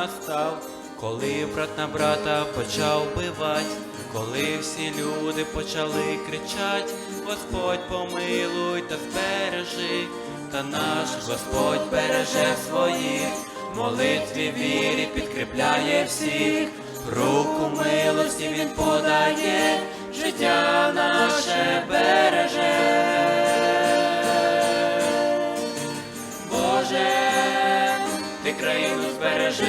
настав, коли брат на брата почав бивать, коли всі люди почали кричать, Господь помилуй та збережи, та наш Господь береже своїх, молитві вірі підкріпляє всіх, руку милості він подає, життя наше береже. Ти країну збережи,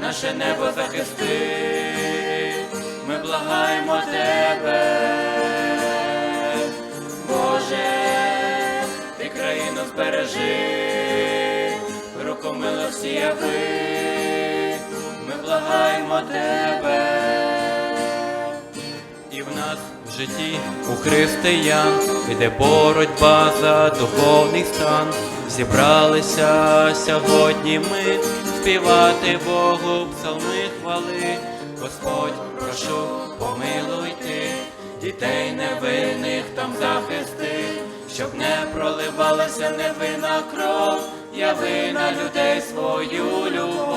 наше небо захисти, ми благаємо тебе. Боже, ти країну збережи, руку милості яви, ми благаємо тебе. І в нас в житті у християн іде боротьба за духовний стан. Зібралися сьогодні ми співати Богу псалми хвали. Господь, прошу, помилуй ти, дітей невинних там захисти, щоб не проливалася невинна кров, яви на людей свою любов.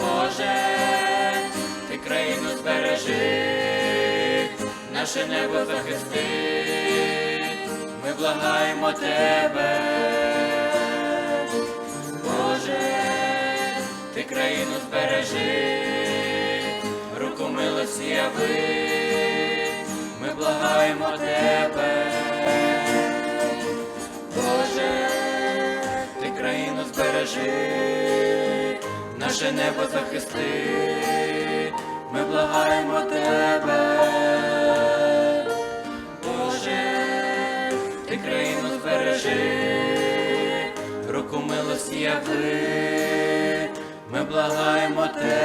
Боже, ти країну збережи, наше небо захисти, благаємо тебе. Боже, ти країну збережи, руку милості яви, ми благаємо тебе. Боже, ти країну збережи, наше небо захисти, ми благаємо тебе. Збережи, руку милості яви, ми благаємо тебе.